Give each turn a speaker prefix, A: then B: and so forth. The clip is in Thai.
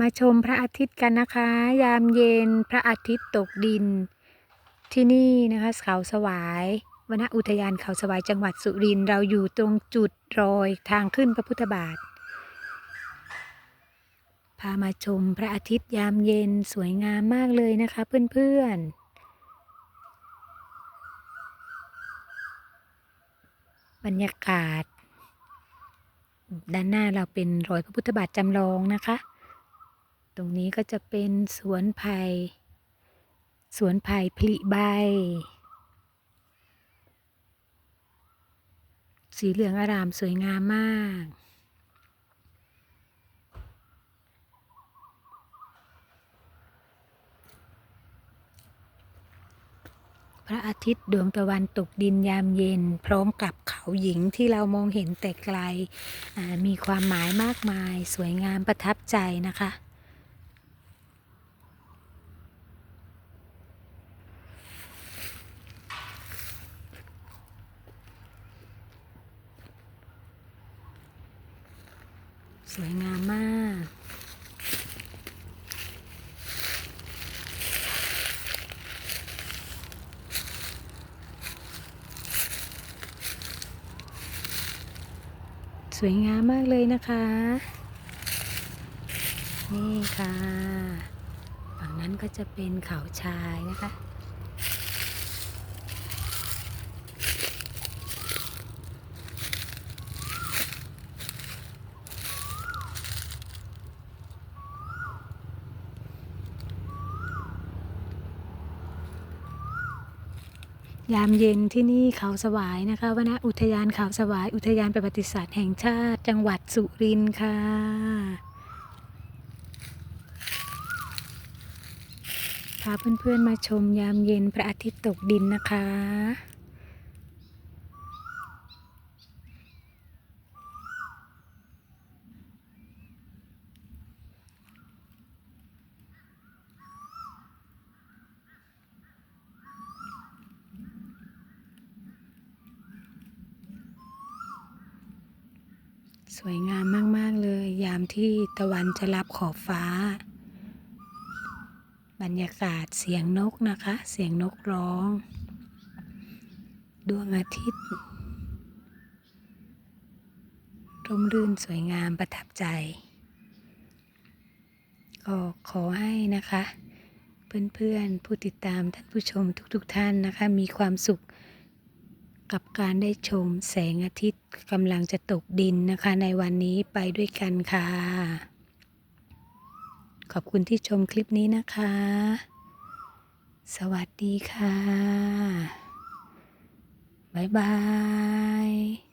A: มาชมพระอาทิตย์กันนะคะ ยามเย็นพระอาทิตย์ตกดิน ที่นี่นะคะเขาสวายวนอุทยานเขาสวายจังหวัดสุรินทร์เราอยู่ตรงจุดรอยทางขึ้นพระพุทธบาท พามาชมพระอาทิตย์ยามเย็นสวยงามมากเลยนะคะเพื่อนๆบรรยากาศ ด้านหน้าเราเป็นรอยพระพุทธบาทจำลองนะคะ ตรงนี้ก็จะเป็นสวนไผ่สวนไผ่ผลิใบ สีเหลืองอารามสวยงามมาก พระอาทิตย์ดวงตะวันตกดินยามเย็น พร้อมกับเขาหญิงที่เรามองเห็นแต่ไกล มีความหมายมากมายสวยงามประทับใจนะคะ สวยงามมาก สวยงามมากเลยนะคะ นี่ค่ะ ฝั่งนั้นก็จะเป็นเขาชายนะคะ ยามเย็นที่นี่เขาสวายนะคะวนอุทยานเขาสวาย อุทยานประวัติศาสตร์แห่งชาติ จังหวัดสุรินทร์ค่ะ พาเพื่อนๆมาชมยามเย็นพระอาทิตย์ตกดินนะคะ สวยงามมาก ๆ เลย ยามที่ตะวันจะรับขอบฟ้า บรรยากาศเสียงนกนะคะ เสียงนกร้อง ดวงอาทิตย์ ร่มรื่นสวยงามประทับใจ ก็ขอให้นะคะ เพื่อน ๆ ผู้ติดตามท่านผู้ชมทุก ๆ ท่านนะคะ มีความสุข กับการได้ชมแสงอาทิตย์กำลังจะตกดินนะคะ ในวันนี้ไปด้วยกันค่ะ ขอบคุณที่ชมคลิปนี้นะคะ สวัสดีค่ะ บ๊ายบาย